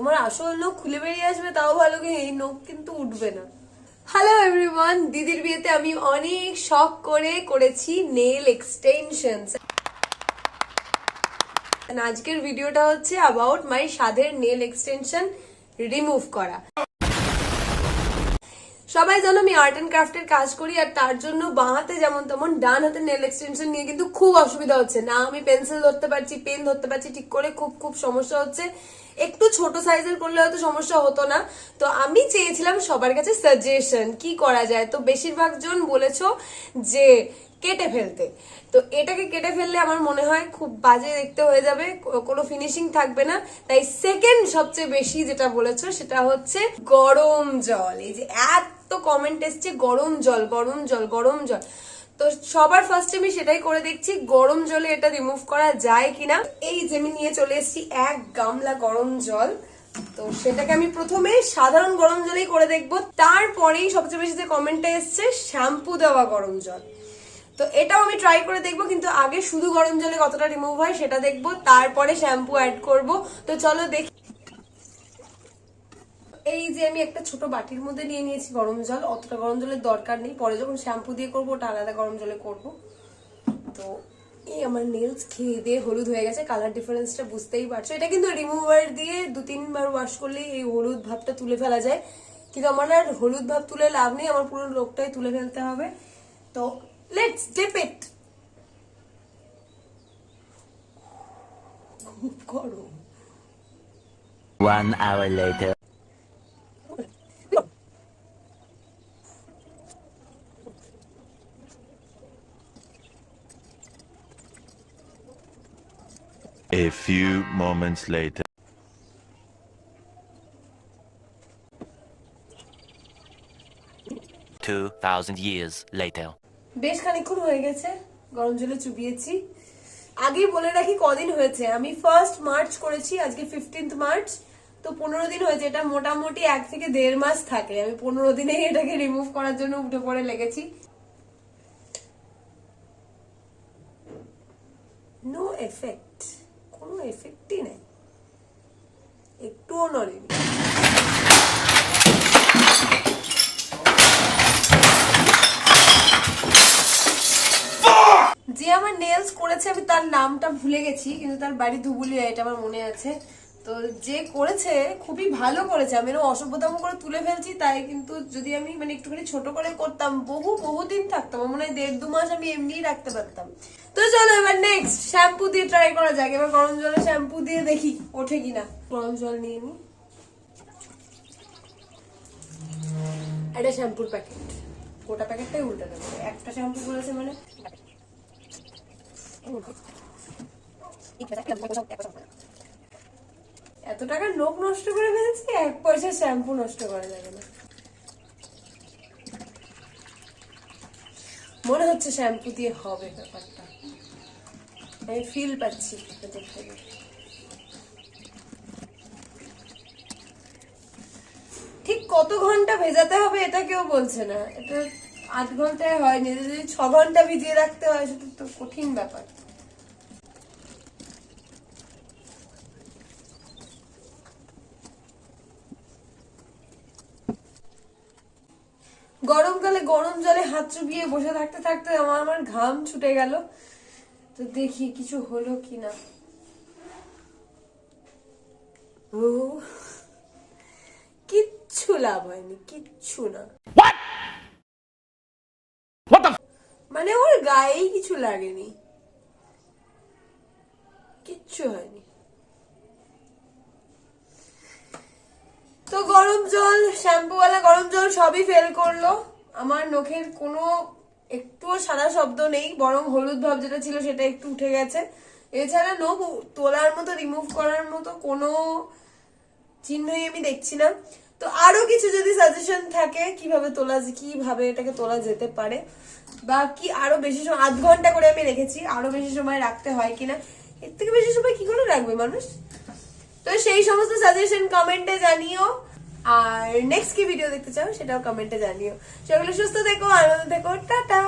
তোমার আসল নখ খুলে বেরিয়ে আসবে, তাও ভালো এই নখ কিন্তু উঠবে না। হ্যালো এভরিওয়ান দিদির বিয়েতে আমি অনেক শখ করে করেছি নেল এক্সটেনশন আজকের ভিডিওটা হচ্ছে অ্যাবাউট মাই সাধের নেল এক্সটেনশন রিমুভ করা। সবাই জানো আমি আর্ট এন্ড ক্রাফটের কাজ করি, আর তার জন্য বাঁ হাতে যেমন তেমন ডান হাতে নেল এক্সটেনশন নিয়ে কিন্তু খুব অসুবিধা হচ্ছে। না, আমি পেন্সিল ধরতে পারছি পেন ধরতে পারছি, ঠিক করে খুব খুব সমস্যা হচ্ছে। একটু ছোট সাইজের করলে হয়তো সমস্যা হতো না। তো আমি চেয়েছিলাম সবার কাছে সাজেশন কি করা যায়? তো বেশিরভাগ জন বলেছ যে কেটে ফেলতে। তো এটাকে কেটে ফেললে আমার মনে হয় খুব বাজে দেখতে হয়ে যাবে কোনো ফিনিশিং থাকবে না। তাই সেকেন্ড সবচেয়ে বেশি যেটা বলেছ সেটা হচ্ছে গরম জল। এই যে এত কমেন্ট এসছে, গরম জল গরম জল গরম জল। তো সবার ফার্স্টে আমি সেটাই করে দেখছি, গরম জলে এটা রিমুভ করা যায় কিনা? এই যে আমি নিয়ে চলে এসেছি এক গামলা গরম জল। তো সেটাকে আমি প্রথমে সাধারণ গরম জলেই করে দেখব। তারপরেই সবচেয়ে বেশি যে কমেন্টটা এসছে, শ্যাম্পু দেওয়া গরম জল। তো এটাও আমি ট্রাই করে দেখব, কিন্তু আগে শুধু গরম জলে কতটা রিমুভ হয় সেটা দেখব, তারপরে শ্যাম্পু অ্যাড করব। তো চলো দেখি। এই যে আমি একটা ছোট বাটির মধ্যে নিয়ে নিয়েছি গরম জল, অতটা গরম জলের দরকার নেই। পরে যখন শ্যাম্পু দিয়ে করব, ওটা আলাদা গরম জলে করব। তো এই আমার নেলস খেয়ে দিয়ে হলুদ হয়ে গেছে। কালার ডিফারেন্সটা বুঝতেই পারছ। এটা কিন্তু রিমুভার দিয়ে দু, তিনবার ওয়াশ করলেই এই হলুদ ভাবটা তুলে ফেলা যায়। কিন্তু আমার আর হলুদ ভাব তুলে লাভ নেই। আমার পুরো লোকটাই তুলে ফেলতে হবে। তো লেটস ডিপ ইট খুব গরম। One hour later. A few moments later. Two thousand years later. বেশ খানিক্ষণ হয়ে গেছে গরম জলে চুবিয়েছি। আগেই বলে রাখি কদিন হয়েছে? আমি ফার্স্ট মার্চ করেছি আজকে ফিফটিন্থ মার্চ তো পনেরো দিন হয়েছে এটা মোটামুটি এক থেকে দেড় মাস থাকে। আমি পনেরো দিনেই এটাকে রিমুভ করার জন্য উঠে পড়ে লেগেছি। নো এফেক্ট কোনো এফেক্টই নেই। একটুও নড়েনি যে আমার নেলস করেছে, আমি তার নামটা ভুলে গেছি, কিন্তু তার বাড়ি ধুবুলিয়া এটা আমার মনে আছে। তো যে করেছে, খুবই ভালো করেছে। আমি এরকম অসভ্যতম করে তুলে ফেলছি, তাই কিন্তু যদি আমি মানে একটুখানি ছোট করে করতাম, বহু বহু দিন থাকতাম। মনে হয় দেড় দু মাস আমি এমনিই রাখতে পারতাম। তো চলো এবার নেক্সট শ্যাম্পু দিয়ে ট্রাই করা যাক। এবার গরম জলে শ্যাম্পু দিয়ে দেখি ওঠে কিনা। গরম জল নিয়ে নি। একটা শ্যাম্পুর প্যাকেট গোটা প্যাকেটটাই উল্টে দেবো। একটা শ্যাম্পু বলেছে মানে? এত টাকা নোখ নষ্ট করে ফেলেছি, এক পয়সা শ্যাম্পু নষ্ট করা যাবে না। মনে হচ্ছে শ্যাম্পু দিয়ে হবে ব্যাপারটা। আমি ফিল পাচ্ছি ঠিক কত ঘণ্টা ভেজাতে হবে এটা কেউ বলছে না। এটা আট ঘন্টায় হয়নি, যদি ছ ঘণ্টা ভিজিয়ে রাখতে হয়, সেটা তো কঠিন ব্যাপার। গরমকালে গরম জলে হাত চুবিয়ে বসে থাকতে থাকতে আমার আমার ঘাম ছুটে গেল। তো দেখি কিছু হলো কিনা। ও কিচ্ছু লাভ হয়নি কিচ্ছু না। মানে ওর গায়েই কিছু লাগেনি। কিচ্ছু হয়নি তো গরম জল, শ্যাম্পুওয়ালা গরম জল সবই ফেল করল। আমার নখের কোনো একটুও সাদা শব্দ নেই, বরং হলুদ ভাব যেটা ছিল সেটা একটু উঠে গেছে। এছাড়া নখ তোলার মতো রিমুভ করার মতো কোনো চিহ্নই আমি দেখছি না। তো আরও কিছু যদি সাজেশন থাকে, কীভাবে তোলা কীভাবে এটাকে তোলা যেতে পারে, বা কি আরও বেশি সময়, আধ ঘণ্টা করে আমি রেখেছি, আরও বেশি সময় রাখতে হয় কিনা, এর থেকে বেশি সময় কি করে রাখবে মানুষ? তো সেই সমস্ত সাজেশন কমেন্টে জানিও। আর নেক্সট কি ভিডিও দেখতে চাও সেটাও কমেন্টে জানিও। সেগুলো সুস্থ থেকো, আনন্দ থেকো, টাটা!